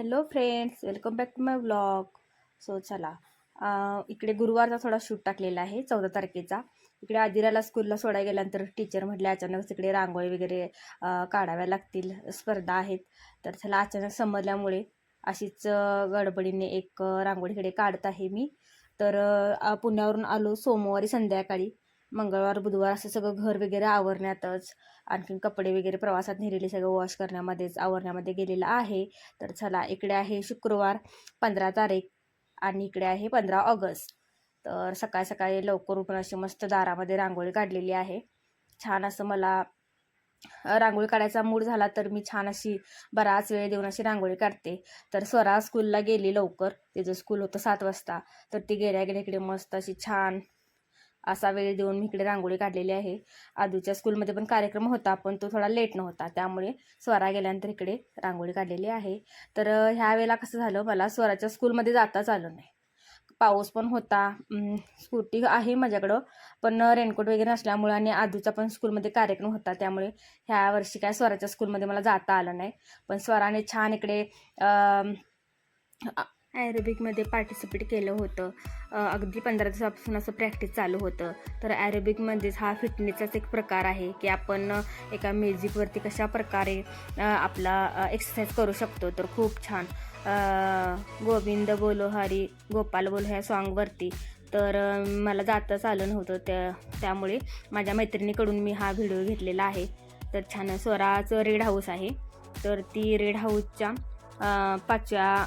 Hello friends welcome back to my blog so चला. इकडे गुरुवारचा थोडा शूट टाकलेला आहे चौदा तारखेचा. इकडे आदिराला स्कूलला सोडायला गेल्यानंतर टीचर म्हटले अचानक तिकडे रांगोळी वगैरे काढाव्या लागतील. स्पर्धा आहेत. तर चला अचानक समजल्यामुळे अशीच गडबडीने एक रांगोळीकडे काढत आहे मी. तर पुण्यावरून आलो सोमवारी संध्याकाळी. मंगळवार बुधवार असं सगळं घर वगैरे आवरण्यातच आणखीन कपडे वगैरे प्रवासात नेलेले सगळं वॉश करण्यामध्येच आवरण्यामध्ये गेलेलं आहे. तर चला इकडे आहे शुक्रवार पंधरा तारीख आणि इकडे आहे पंधरा ऑगस्ट. तर सकाळी सकाळी लवकर उठून अशी मस्त दारामध्ये रांगोळी काढलेली आहे. छान असं मला रांगोळी काढायचा मूड झाला तर मी छान अशी बराच वेळ देऊन अशी रांगोळी काढते. तर स्वरा स्कूलला गेली लवकर. तिचं स्कूल होतं सात वाजता. तर ती गेल्या गेल्या इकडे मस्त अशी छान असा वेळ देऊन मी इकडे रांगोळी काढलेली आहे. आदूच्या स्कूलमध्ये पण कार्यक्रम होता पण तो थोडा लेट नव्हता. त्यामुळे स्वरा गेल्यानंतर इकडे रांगोळी काढलेली आहे. तर ह्या वेळेला कसं झालं मला स्वराच्या स्कूलमध्ये जाताच आलं नाही. पाऊस पण होता स्कूटी आहे माझ्याकडं पण रेनकोट वगैरे नसल्यामुळे आणि आधीचा पण स्कूलमध्ये कार्यक्रम होता त्यामुळे ह्या वर्षी काय स्वराच्या स्कूलमध्ये मला जाता आलं नाही. पण स्वराने छान इकडे ॲरोबिकमध्ये पार्टिसिपेट केलं होतं. अगदी पंधरा दिवसापासून असं प्रॅक्टिस चालू होतं. तर ॲरोबिकमध्येच हा फिटनेसचाच एक प्रकार आहे की आपण एका म्युझिकवरती कशा प्रकारे आपला एक्सरसाइज करू शकतो. तर खूप छान. गोविंद बोलो हरी गोपाल बोलो ह्या सॉन्गवरती तर मला जाताच आलं नव्हतं त्या त्यामुळे माझ्या मैत्रिणीकडून मी हा व्हिडिओ घेतलेला आहे. तर छान स्वराचं रेड हाऊस आहे. तर ती रेड हाऊसच्या पाचव्या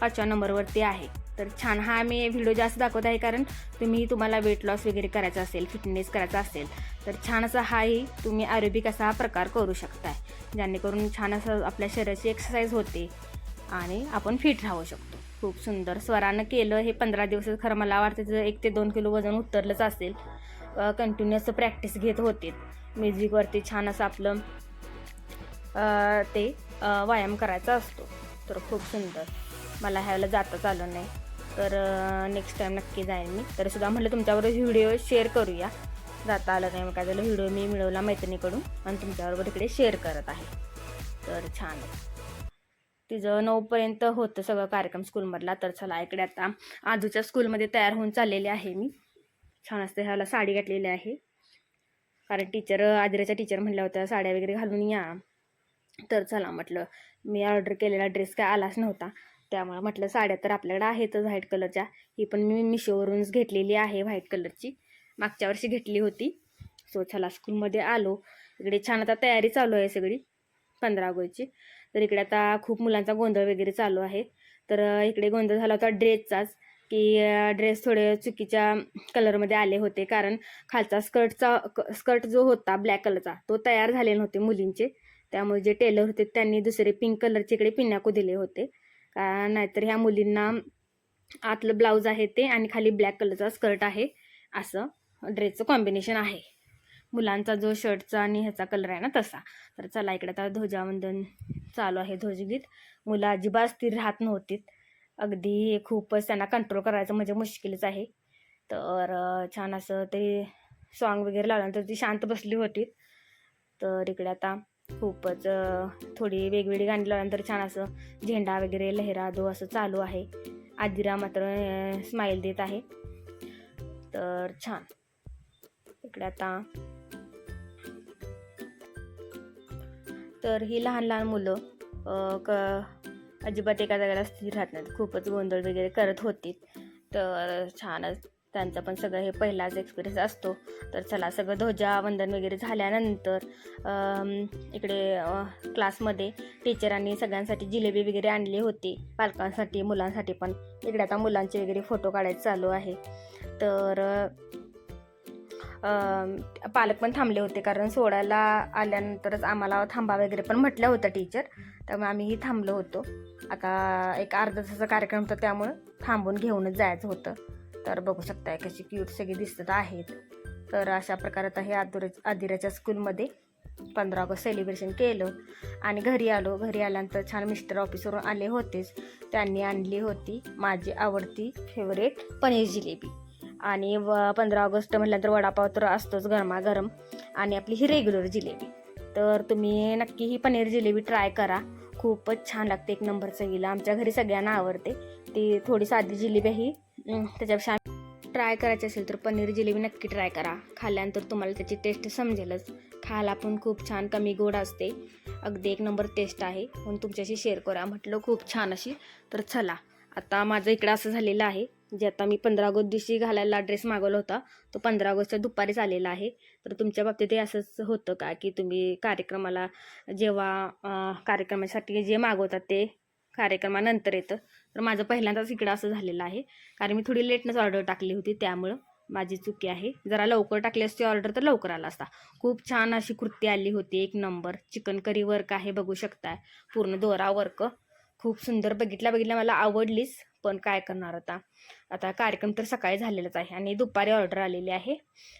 पाचव्या नंबरवरती आहे. तर छान हा मी व्हिडिओ जास्त दाखवत आहे कारण तुम्ही तुम्हाला वेट लॉस वगैरे करायचा असेल फिटनेस करायचा असेल तर छान असा हाही तुम्ही आरोबिक असा हा प्रकार करू शकताय. जेणेकरून छान असं आपल्या शरीराची एक्सरसाइज होते आणि आपण फिट राहू शकतो. खूप सुंदर स्वरानं केलं हे पंधरा दिवस खरं मला वाटतं जर एक ते दोन किलो वजन उतरलंच असेल कंटिन्युअस प्रॅक्टिस घेत होते. म्युझिकवरती छान असं आपलं ते व्यायाम करायचा असतो. तर खूप सुंदर. मला ह्याला जाताच आलं नाही. तर नेक्स्ट टाईम नक्की जाईन मी. तर सुद्धा म्हटलं तुमच्याबरोबर व्हिडिओ शेअर करूया. जाता आलं नाही मग काय झालं व्हिडिओ मी मिळवला मैत्रिणीकडून आणि तुमच्याबरोबर इकडे शेअर करत आहे. तर छान तिचं नऊपर्यंत होतं सगळं कार्यक्रम स्कूलमधला तर चला इकडे आता आजूच्या स्कूलमध्ये तयार होऊन चाललेले आहे मी. छान असते ह्याला साडी घातलेली आहे. कारण टीचर आदिराच्या टीचर म्हणल्या होत्या साड्या वगैरे घालून या. तर चला म्हटलं मी ऑर्डर केलेला ड्रेस काय आलाच नव्हता. त्यामुळे म्हटलं साड्या तर आपल्याकडे आहेतच व्हाईट कलरच्या. ही पण मी मिशोवरूनच घेतलेली आहे व्हाईट कलरची. मागच्या वर्षी घेतली होती. सो चला स्कूलमध्ये आलो. इकडे छान आता तयारी चालू आहे सगळी पंधरा ऑगस्टची. तर इकडे आता खूप मुलांचा गोंधळ वगैरे चालू आहे. तर इकडे गोंधळ झाला होता ड्रेसचाच की ड्रेस थोडे चुकीच्या कलरमध्ये आले होते. कारण खालचा स्कर्टचा स्कर्ट जो होता ब्लॅक कलरचा तो तयार झाले नव्हते मुलींचे. त्यामुळे जे टेलर होते त्यांनी दुसरे पिंक कलरचे इकडे पिन्याकू दिले होते. का नाहीतर ह्या मुलींना आतलं ब्लाऊज आहे ते आणि खाली ब्लॅक कलरचा स्कर्ट आहे. असं ड्रेसचं कॉम्बिनेशन आहे. मुलांचा जो शर्टचा आणि ह्याचा कलर आहे ना तसा. तर चला इकडे आता ध्वजावंदन चालू आहे ध्वजगीत. मुलं अजिबात स्थिर राहत नव्हतीत अगदी खूपच त्यांना कंट्रोल करायचं म्हणजे मुश्किलच आहे. तर छान असं ते सॉन्ग वगैरे लावल्यानंतर ती शांत बसली होती. तर इकडे आता खूपच थोडी वेगवेगळी गाणी लावल्यानंतर छान असं झेंडा वगैरे लहरा दो असं चालू आहे. आदिरा मात्र स्माईल देत आहे. तर छान. इकडे आता. तर ही लहान लहान मुलं क अजिबात एका जागेला स्थिर राहत नाहीत. खूपच गोंधळ वगैरे करत होती. तर छानच. त्यांचा पण सगळं हे पहिलाच एक्सपिरियन्स असतो. तर चला सगळं ध्वजा वंदन वगैरे झाल्यानंतर इकडे क्लासमध्ये टीचरांनी सगळ्यांसाठी जिलेबी वगैरे आणली होती. पालकांसाठी मुलांसाठी पण. इकडे आता मुलांचे वगैरे फोटो काढायचे चालू आहे. तर पालक पण थांबले होते कारण सोडायला आल्यानंतरच आम्हाला थांबा वगैरे पण म्हटलं होतं टीचर त्यामुळे आम्हीही थांबलो होतो. आता एक अर्धा तासाचा कार्यक्रम होता त्यामुळं थांबून घेऊनच जायचं होतं. तर बघू शकताय कशी क्यूट सगळी दिसत आहेत. तर अशा प्रकारे आता हे आदुर आदिराच्या स्कूलमध्ये पंधरा ऑगस्ट सेलिब्रेशन केलं. आणि घरी आलो घरी आल्यानंतर छान मिस्टर ऑफिसवरून आले होतेच. त्यांनी आणली होती माझी आवडती फेवरेट पनीर जिलेबी. आणि व पंधरा ऑगस्ट म्हटल्यानंतर वडापाव तर असतोच गरमागरम आणि आपली ही रेग्युलर जिलेबी. तर तुम्ही नक्की ही पनीर जिलेबी ट्राय करा. खूपच छान लागते एक नंबर चवीला आमच्या घरी सगळ्यांना आवडते. ती थोडी साधी जिलेबी ही. त्याच्यापेक्षा ट्राय करायची असेल तर पनीर जिलेबी नक्की ट्राय करा. खाल्ल्यानंतर तुम्हाला त्याची टेस्ट समजेलच. खायला पण खूप छान कमी गोड असते. अगदी एक नंबर टेस्ट आहे. म्हणून तुमच्याशी शेअर करा. म्हटलं खूप छान अशी. तर चला. आता माझं इकडं असं झालेलं आहे. जे आता मी पंधरा ऑगस्ट दिवशी घालायला ड्रेस मागवला होता तो पंधरा ऑगस्टच्या दुपारीच आलेला आहे. तर तुमच्या बाबतीत हे असंच होतं का? की तुम्ही कार्यक्रमाला जेव्हा कार्यक्रमासाठी जे मागवतात ते कार्यक्रमानंतर येतं. तर माझं पहिल्यांदाच इकडं असं झालेलं आहे. कारण मी थोडी लेटनंच ऑर्डर टाकली होती त्यामुळं माझी चुकी आहे. जरा लवकर टाकली असती ऑर्डर तर लवकर आला असता. खूप छान अशी कुर्ती आली होती एक नंबर. चिकन करी वर्क आहे बघू शकताय. पूर्ण दोरा वर्क. खूप सुंदर बघितल्या बघितल्या मला आवडलीच. पण काय करणार आता? आता कार्यक्रम तर सकाळी झालेलाच आहे आणि दुपारी ऑर्डर आलेली आहे.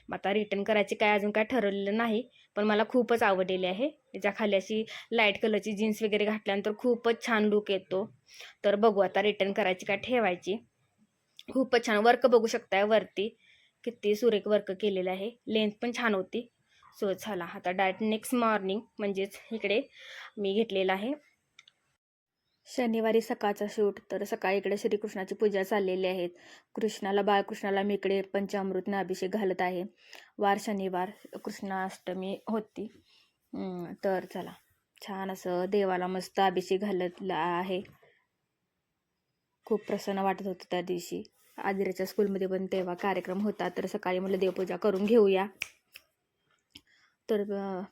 मग आता रिटर्न करायची काय अजून काय ठरवलेलं नाही पण मला खूपच आवडलेली आहे. त्याच्याखाली अशी लाइट कलरची जीन्स वगैरे घातल्यानंतर खूपच छान लुक येतो. तर बघू आता रिटर्न करायची काय ठेवायची. खूपच छान वर्क बघू शकताय वरती. किती सुरेख वर्क केलेलं आहे. लेंथ पण छान होती. सो चला आता डायरेक्ट नेक्स्ट मॉर्निंग म्हणजेच इकडे मी घेतलेला आहे. शनिवारी सकाळचा शूट. तर सकाळी इकडे श्रीकृष्णाची पूजा चाललेली आहेत कृष्णाला बाळकृष्णाला मी इकडे पंचामृतनं अभिषेक घालत आहे. वार शनिवार कृष्णाष्टमी होती. तर चला. छान असं देवाला मस्त अभिषेक घालतला आहे. खूप प्रसन्न वाटत होतं त्या दिवशी. आदिराच्या स्कूलमध्ये पण तेव्हा कार्यक्रम होता. तर सकाळी मला देवपूजा करून घेऊया. तर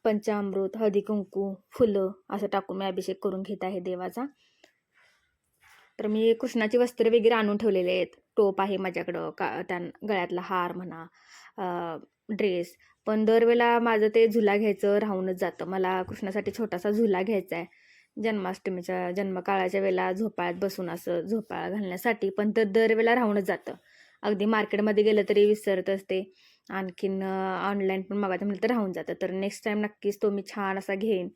पंचामृत हळदी कुंकू फुलं असं टाकून मी अभिषेक करून घेत आहे देवाचा. तर मी कृष्णाची वस्त्रे वगैरे आणून ठेवलेले आहेत. टोप आहे माझ्याकडं का त्या गळ्यातला हार म्हणा ड्रेस. पण दरवेळेला माझं ते झुला घ्यायचं राहूनच जातं. मला कृष्णासाठी छोटासा झुला घ्यायचा आहे. जन्माष्टमीच्या जन्मकाळाच्या वेळेला झोपाळ्यात बसून असं झोपाळा घालण्यासाठी पण तर दरवेळेला राहूनच जातं. अगदी मार्केटमध्ये गेलं तरी विसरत असते. आणखीन ऑनलाईन पण मागायचं म्हटलं तर राहून जातं. तर नेक्स्ट टाईम नक्कीच तो मी छान असा घेईन.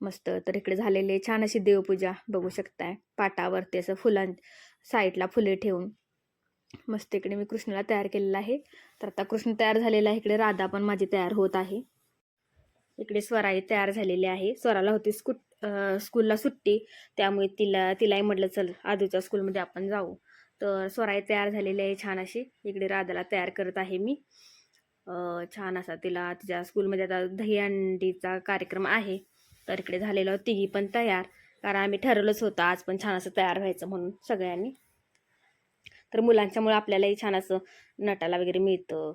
मस्त. तर इकडे झालेले छान अशी देवपूजा बघू शकताय. पाटावरती असं फुलां साईडला फुले ठेवून. मस्त इकडे मी कृष्णाला तयार केलेला आहे. तर आता कृष्ण तयार झालेला आहे. इकडे राधा पण माझी तयार होत आहे. इकडे स्वराई तयार झालेली आहे. स्वराला होती स्कू स्कूलला सुट्टी. त्यामुळे तिला तिलाही म्हटलं चल आजूच्या स्कूलमध्ये आपण जाऊ. तर स्वराई तयार झालेली आहे छान अशी. इकडे राधाला तयार करत आहे मी. छान असा तिला तिच्या स्कूलमध्ये आता दहीहंडीचा कार्यक्रम आहे. तर इकडे झालेलं तिघी पण तयार. कारण आम्ही ठरवलंच होतं आज पण छान असं तयार व्हायचं म्हणून सगळ्यांनी. तर मुलांच्यामुळे आपल्यालाही छान असं नटाला वगैरे मिळतं.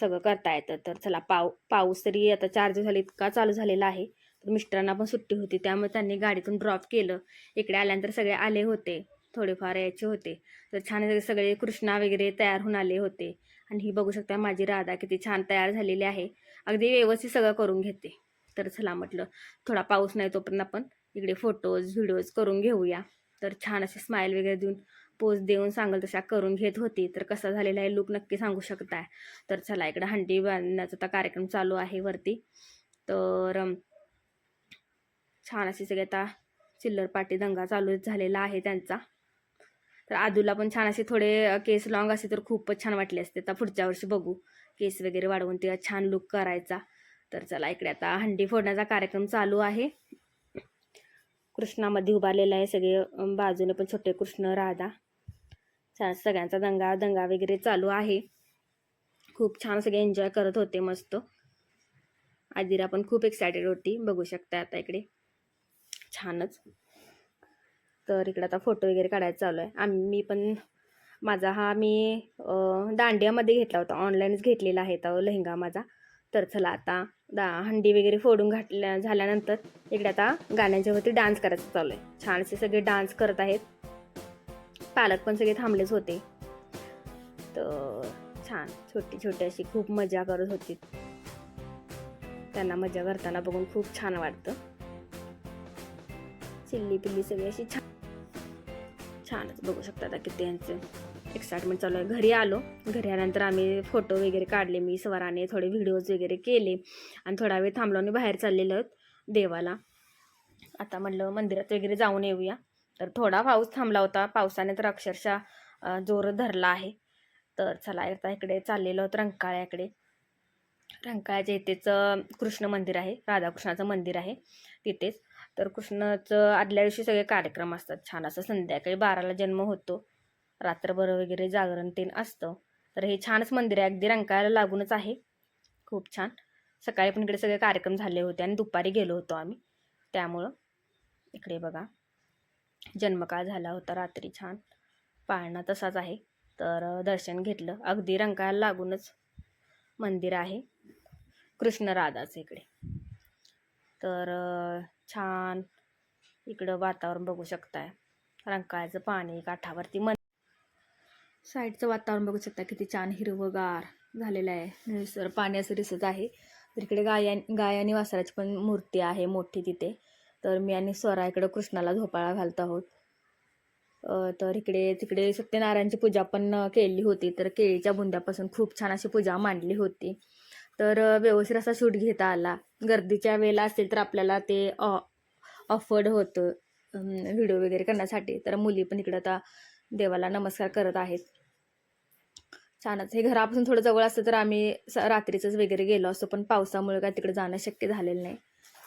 सगळं करता येतं. तर चला पाव पाऊस तरी आता चार दिवस झाले इतका चालू झालेला आहे. तर मिस्टरांना पण सुट्टी होती. त्यामुळे त्यांनी गाडीतून ड्रॉप केलं. इकडे आल्यानंतर सगळे आले होते. थोडेफार यायचे होते. तर छान सगळे- सगळे कृष्णा वगैरे तयार होऊन आले होते. आणि ही बघू शकता माझी राधा किती छान तयार झालेली आहे. अगदी व्यवस्थित सगळं करून घेते. तर चला म्हटलं थोडा पाऊस नाही तोपर्यंत आपण इकडे फोटोज व्हिडिओज करून घेऊया. तर छान असे स्माईल वगैरे देऊन पोज देऊन सांगल तशा करून घेत होती. तर कसा झालेला आहे लुक नक्की सांगू शकताय. तर चला इकडं हंडी बांधण्याचा आता कार्यक्रम चालू आहे वरती. तर छान अशी सगळे आता चिल्लर पाटी दंगा चालू झालेला आहे त्यांचा. तर आदूला पण छान असे थोडे केस लॉंग असे तर खूपच छान वाटले असते. आता पुढच्या वर्षी बघू. केस वगैरे वाढवून ते छान लुक करायचा. तर चला इकडे आता हंडी फोडण्याचा कार्यक्रम चालू आहे. कृष्णामध्ये उभारलेला आहे सगळे बाजूने पण छोटे कृष्ण राधा. छान सगळ्यांचा दंगा दंगा वगैरे चालू आहे. खूप छान सगळे एन्जॉय करत होते मस्त. आदिरा पण खूप एक्सायटेड होती. बघू शकता आता इकडे. छानच. तर इकडे आता फोटो वगैरे काढायचा चालू आहे. आम्ही पण माझा हा मी दांडियामध्ये घेतला होता. ऑनलाईनच घेतलेला आहे तो लेहंगा माझा. तर चला आता दा हंडी वगैरे फोडून घातल्या झाल्यानंतर इकडे आता गाण्यांच्यावरती डान्स करायचं चालू आहे. छानसे सगळे डान्स करत आहेत. पालक पण सगळे थांबलेच होते. तर छान छोटी छोटी अशी खूप मजा करत होती. त्यांना मजा करताना बघून खूप छान वाटतं. चिल्ली पिल्ली सगळी अशी छान छानच बघू शकता आता किती यांचं एक्साइटमेंट चालू आहे. घरी आलो. घरी आल्यानंतर आम्ही फोटो वगैरे काढले. मी स्वराने थोडे व्हिडिओज वगैरे केले. आणि थोडा वेळ थांबलो आणि बाहेर चाललेलो देवाला. आता म्हटलं मंदिरात वगैरे जाऊन येऊया. तर थोडा पाऊस थांबला होता. पावसाने तर अक्षरशः जोर धरला आहे. तर चला आता इकडे चाललेलो आहोत रंकाळ्याकडे. रंकाळ्याच्या इथेच कृष्ण मंदिर आहे. राधाकृष्णाचं मंदिर आहे तिथेच. तर कृष्णाचं आदल्या दिवशी सगळे कार्यक्रम असतात. छान असं संध्याकाळी बाराला जन्म होतो. रात्रभर वगैरे जागरण तेन असतं. तर हे छानच मंदिर आहे. अगदी रंकाळ्याला लागूनच आहे. खूप छान. सकाळी पण इकडे सगळे कार्यक्रम झाले होते आणि दुपारी गेलो होतो आम्ही. त्यामुळं इकडे बघा. जन्मकाळ झाला होता. रात्री छान. पाळणा तसाच आहे. तर दर्शन घेतलं. अगदी रंकाळ्याला लागूनच मंदिर आहे. कृष्ण राधाचं इकडे. तर छान इकडं वातावरण बघू शकताय. रंकाळ्याचं पाणी काठावरती मन साईडचं वातावरण बघू शकता किती छान हिरवंगार झालेलं आहे. निसर पाणी असं दिसत आहे. तर इकडे गाया गाय आणि वासराची पण मूर्ती आहे मोठी तिथे. तर मी आणि स्वरा इकडं कृष्णाला झोपाळा घालत आहोत. तर इकडे तिकडे सत्यनारायणची पूजा पण केली होती. तर केळीच्या बुंद्यापासून खूप छान अशी पूजा मांडली होती. तर व्यवस्थित असा शूट घेता आला. गर्दीच्या वेळेला असेल तर आपल्याला ते अफोर्ड होतं व्हिडिओ वगैरे करण्यासाठी. तर मुली पण इकडं आता देवाला नमस्कार करत आहेत. छानच. हे घरापासून थोडं जवळ असतं तर आम्ही स रात्रीचंच वगैरे गेलो असतो पण पावसामुळे काय तिकडे जाणं शक्य झालेलं नाही.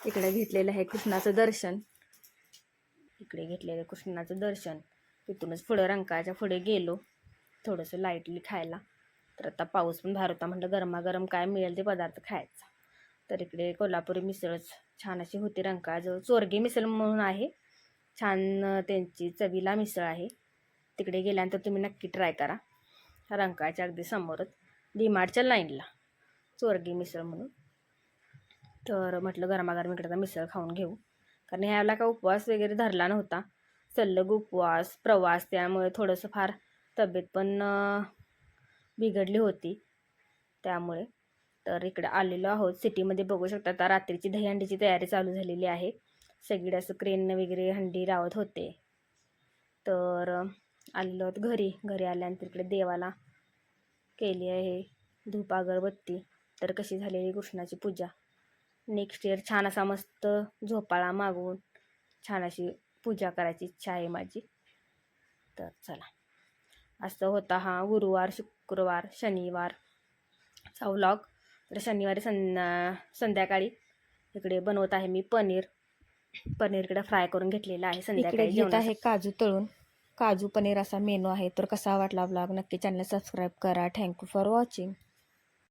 इकडे घेतलेलं आहे कृष्णाचं दर्शन. इकडे घेतलेलं कृष्णाचं दर्शन. तिथूनच पुढं रंकाच्या पुढे गेलो. थोडंसं लाईटली खायला. तर आता पाऊस पण बाहेर होता. म्हटलं गरमागरम काय मिळेल ते पदार्थ खायचा. तर इकडे कोल्हापुरी मिसळच छान अशी होती रंकाळाजवळ चोरगी मिसळ म्हणून आहे छान त्यांची चवीला मिसळ आहे. तिकडे गेल्यानंतर तुम्ही नक्की ट्राय करा. रंकाच्या अगदी समोरच डीमार्टच्या लाईनला चोरगी मिसळ म्हणून. तर म्हटलं गरमागरम इकडे आता मिसळ खाऊन घेऊ. कारण ह्याला का उपवास वगैरे धरला नव्हता. सल्लग उपवास प्रवास त्यामुळे थोडंसं फार तब्येत पण बिघडली होती. त्यामुळे तर इकडे आलेलो आहोत. सिटीमध्ये बघू शकता आता रात्रीची दहीहंडीची तयारी चालू झालेली आहे. सगळीकडे असं क्रेननं वगैरे हंडी लावत होते. तर आलेलो आहोत घरी. घरी आल्यानंतर इकडे देवाला केली आहे धूप अगरबत्ती. तर कशी झालेली कृष्णाची पूजा. नेक्स्ट इयर छान असा मस्त झोपाळा मागवून छान अशी पूजा करायची इच्छा आहे माझी. तर चला. असं होता हा गुरुवार शुक्रवार शनिवार चा व्लॉग तर शनिवारी सं संध्याकाळी इकडे बनवत आहे मी पनीर. पनीर इकडे फ्राय करून घेतलेलं आहे संध्याकाळी घेत. आहे काजू तळून. काजू पनीर असा मेनू आहे. तर कसा वाटला ब्लॉग नक्की चॅनल सबस्क्राईब करा. Thank you for watching